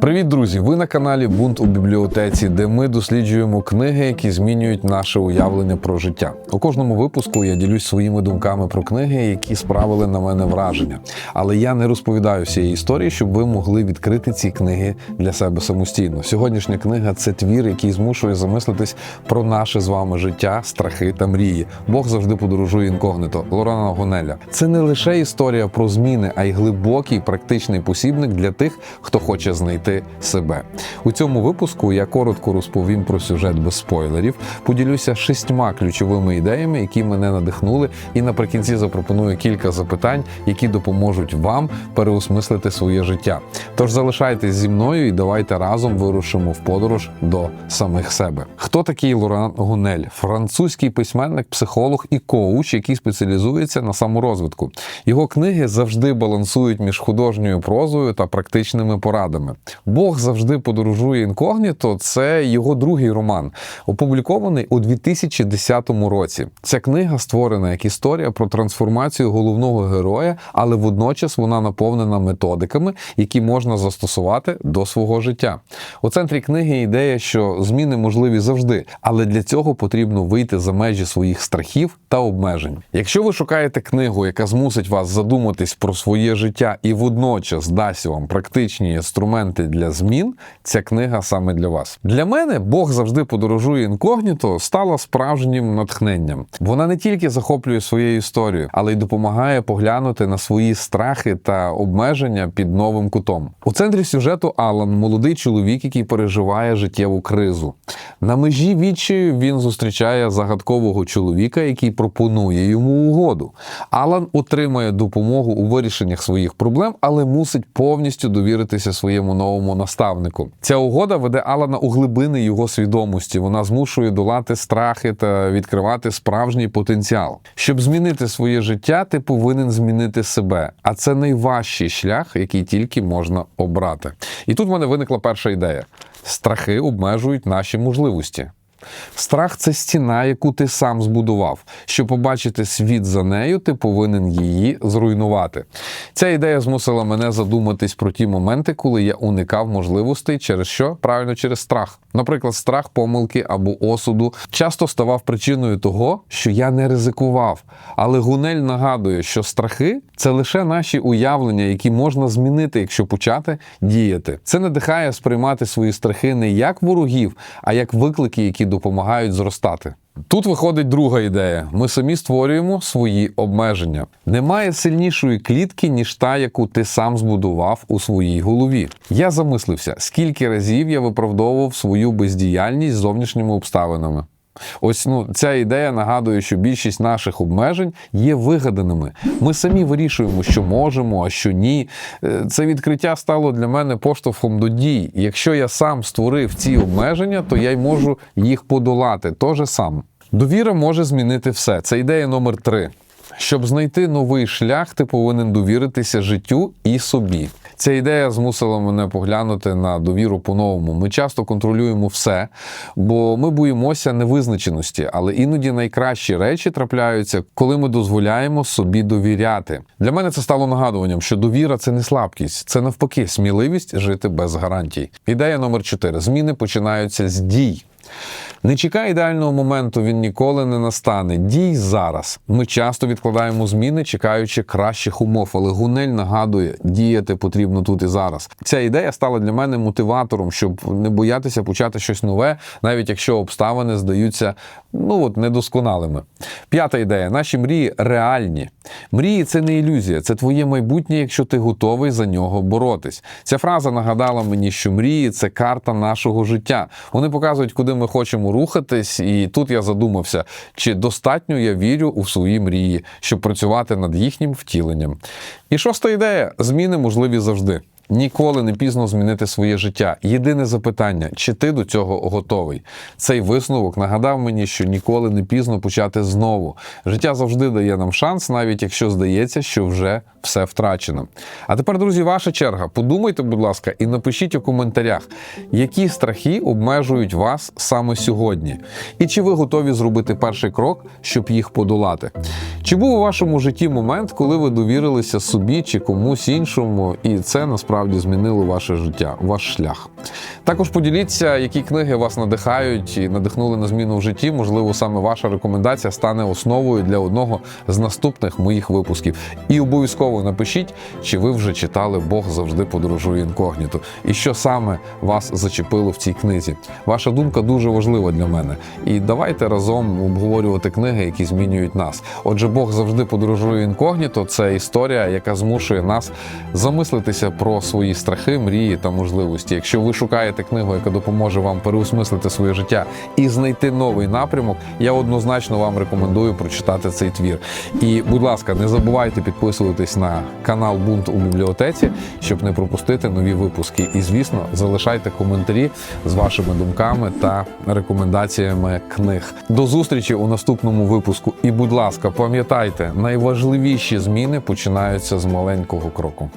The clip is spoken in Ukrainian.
Привіт, друзі! Ви на каналі Бунт у бібліотеці, де ми досліджуємо книги, які змінюють наше уявлення про життя. У кожному випуску я ділюсь своїми думками про книги, які справили на мене враження. Але я не розповідаю всієї історії, щоб ви могли відкрити ці книги для себе самостійно. Сьогоднішня книга це твір, який змушує замислитись про наше з вами життя, страхи та мрії. Бог завжди подорожує інкогнито. Лорана Гонеля. Це не лише історія про зміни, а й глибокий практичний посібник для тих, хто хоче знайти себе. У цьому випуску я коротко розповім про сюжет без спойлерів, поділюся шістьма ключовими ідеями, які мене надихнули, і наприкінці запропоную кілька запитань, які допоможуть вам переосмислити своє життя. Тож залишайтесь зі мною і давайте разом вирушимо в подорож до самих себе. Хто такий Лоран Гунель? Французький письменник, психолог і коуч, який спеціалізується на саморозвитку. Його книги завжди балансують між художньою прозою та практичними порадами. Бог завжди подорожує інкогніто. Це його другий роман, опублікований у 2010 році. Ця книга створена як історія про трансформацію головного героя, але водночас вона наповнена методиками, які можна застосувати до свого життя. У центрі книги ідея, що зміни можливі завжди, але для цього потрібно вийти за межі своїх страхів та обмежень. Якщо ви шукаєте книгу, яка змусить вас задуматись про своє життя і водночас дасть вам практичні інструменти для змін, ця книга саме для вас. Для мене Бог завжди подорожує інкогніто стала справжнім натхненням. Вона не тільки захоплює своєю історією, але й допомагає поглянути на свої страхи та обмеження під новим кутом. У центрі сюжету Алан, молодий чоловік, який переживає життєву кризу. На межі відчаю він зустрічає загадкового чоловіка, який пропонує йому угоду. Алан отримує допомогу у вирішеннях своїх проблем, але мусить повністю довіритися своєму новому наставнику. Ця угода веде Алана у глибини його свідомості. Вона змушує долати страхи та відкривати справжній потенціал. Щоб змінити своє життя, ти повинен змінити себе. А це найважчий шлях, який тільки можна обрати. І тут в мене виникла перша ідея: страхи обмежують наші можливості. Страх це стіна, яку ти сам збудував. Щоб побачити світ за нею, ти повинен її зруйнувати. Ця ідея змусила мене задуматись про ті моменти, коли я уникав можливостей, через що правильно через страх. Наприклад, страх помилки або осуду часто ставав причиною того, що я не ризикував. Але Гунель нагадує, що страхи це лише наші уявлення, які можна змінити, якщо почати діяти. Це надихає сприймати свої страхи не як ворогів, а як виклики, які допомагають зростати. Тут виходить друга ідея: ми самі створюємо свої обмеження. Немає сильнішої клітки, ніж та, яку ти сам збудував у своїй голові. Я замислився, скільки разів я виправдовував свою бездіяльність зовнішніми обставинами. Ось ну ця ідея нагадує, що більшість наших обмежень є вигаданими. Ми самі вирішуємо, що можемо, а що ні. Е, Це відкриття стало для мене поштовхом до дій. Якщо я сам створив ці обмеження, то я й можу їх подолати. Тоже сам. Довіра може змінити все. Це ідея номер три. Щоб знайти новий шлях, ти повинен довіритися життю і собі. Ця ідея змусила мене поглянути на довіру по-новому. Ми часто контролюємо все, бо ми боїмося невизначеності, але іноді найкращі речі трапляються, коли ми дозволяємо собі довіряти. Для мене це стало нагадуванням, що довіра це не слабкість, це навпаки сміливість жити без гарантій. Ідея номер 4. Зміни починаються з дій. Не чекай ідеального моменту, він ніколи не настане. Дій зараз. Ми часто відкладаємо зміни, чекаючи кращих умов, але гунель нагадує, діяти потрібно тут і зараз. Ця ідея стала для мене мотиватором, щоб не боятися почати щось нове, навіть якщо обставини здаються ну от недосконалими. П'ята ідея: наші мрії реальні. Мрії це не ілюзія, це твоє майбутнє, якщо ти готовий за нього боротись. Ця фраза нагадала мені, що мрії це карта нашого життя. Вони показують, куди ми хочемо рухатись, і тут я задумався, чи достатньо я вірю у свої мрії, щоб працювати над їхнім втіленням. І шоста ідея: зміни можливі завжди. Ніколи не пізно змінити своє життя. Єдине запитання, чи ти до цього готовий? Цей висновок нагадав мені, що ніколи не пізно почати знову. Життя завжди дає нам шанс, навіть якщо здається, що вже все втрачено. А тепер, друзі, ваша черга. Подумайте, будь ласка, і напишіть у коментарях, які страхи обмежують вас саме сьогодні, і чи ви готові зробити перший крок, щоб їх подолати. Чи був у вашому житті момент, коли ви довірилися собі чи комусь іншому, і це насправді змінило ваше життя, ваш шлях? Також поділіться, які книги вас надихають і надихнули на зміну в житті. Можливо, саме ваша рекомендація стане основою для одного з наступних моїх випусків. І обов'язково напишіть, чи ви вже читали Бог завжди подорожує інкогніто, і що саме вас зачепило в цій книзі. Ваша думка дуже важлива для мене. І давайте разом обговорювати книги, які змінюють нас. Отже, Бог завжди подорожує інкогніто. Це історія, яка змушує нас замислитися про свої страхи, мрії та можливості. Якщо ви шукаєте книгу, яка допоможе вам переосмислити своє життя і знайти новий напрямок, я однозначно вам рекомендую прочитати цей твір. І, будь ласка, не забувайте підписуватись на канал Бунт у бібліотеці, щоб не пропустити нові випуски. І, звісно, залишайте коментарі з вашими думками та рекомендаціями книг. До зустрічі у наступному випуску. І, будь ласка, пам'ятайте, найважливіші зміни починаються з маленького кроку.